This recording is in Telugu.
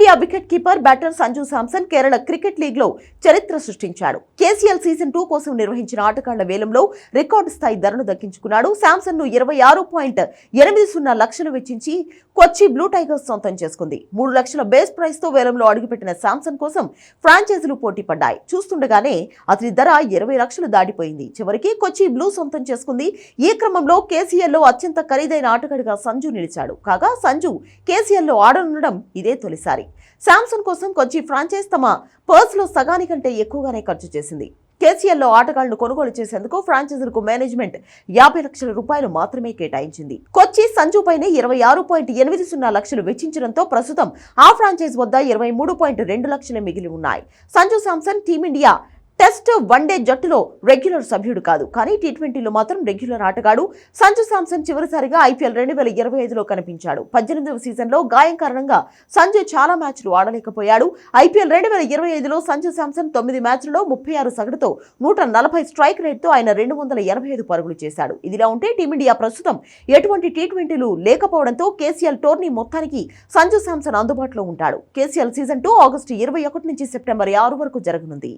Team India wicket keeper batter Sanju Samson Kerala cricket లీగ్లో చరిత్ర సృష్టించాడు. కేసీఎల్ సీజన్ టూ కోసం నిర్వహించిన ఆటగాళ్ళ వేలంలో రికార్డు స్థాయి ధరను దక్కించుకున్నాడు. శాంసన్ను ఇరవై ఆరు పాయింట్ ఎనిమిది సున్నా లక్షలు వెచ్చించి కొచ్చి బ్లూ టైగర్స్ సొంతం చేసుకుంది. మూడు లక్షల బేస్ ప్రైస్తో వేలంలో అడుగుపెట్టిన శాంసన్ కోసం ఫ్రాంచైజీలు పోటీ పడ్డాయి. చూస్తుండగానే అతని ధర ఇరవై లక్షలు దాటిపోయింది. చివరికి కొచ్చి బ్లూ సొంతం చేసుకుంది. ఈ క్రమంలో కేసీఎల్లో అత్యంత ఖరీదైన ఆటగాడిగా సంజు నిలిచాడు. కాగా సంజు కేసీఎల్లో ఆడనుండడం ఇదే తొలిసారి. శాంసంగ్ కోసం కొచ్చి ఫ్రాంచైజ్ తమ పర్స్లో సగానికంటే ఎక్కువగానే ఖర్చు చేసింది. కేసీఎల్లో ఆటగాళ్ళను కొనుగోలు చేసేందుకు ఫ్రాంచైజీలకు మేనేజ్మెంట్ యాభై లక్షల రూపాయలు మాత్రమే కేటాయించింది. కొచ్చి సంజుపైనే ఇరవై ఆరు పాయింట్ ఎనిమిది సున్నా లక్షలు వెచ్చించడంతో ప్రస్తుతం ఆ ఫ్రాంచైజ్ వద్ద ఇరవై మూడు పాయింట్ రెండు లక్షలే మిగిలి ఉన్నాయి. Sanju Samson team India test one day జట్టులో రెగ్యులర్ సభ్యుడు కాదు. కానీ టీ ట్వంటీలో మాత్రం రెగ్యులర్ ఆటగాడు సంజు శాంసన్ చివరిసారిగా ఐపీఎల్ రెండు వేల ఇరవై ఐదులో కనిపించాడు. పద్దెనిమిదవ సీజన్లో గాయం కారణంగా సంజు చాలా మ్యాచ్లు ఆడలేకపోయాడు. ఐపీఎల్ రెండు వేల ఇరవై ఐదులో సంజు శాంసన్ తొమ్మిది మ్యాచ్లలో ముప్పై ఆరు సగటుతో నూట నలభై స్ట్రైక్ రేట్తో ఆయన రెండు వందల ఎనభై ఐదు పరుగులు చేశాడు. ఇదిలా ఉంటే టీమిండియా ప్రస్తుతం ఎటువంటి టీ ట్వంటీలు లేకపోవడంతో కేసీఎల్ టోర్నీ మొత్తానికి సంజు శాంసన్ అందుబాటులో ఉంటాడు. కేసీఎల్ సీజన్ టూ ఆగస్టు ఇరవై ఒకటి నుంచి సెప్టెంబర్ ఆరు వరకు జరగనుంది.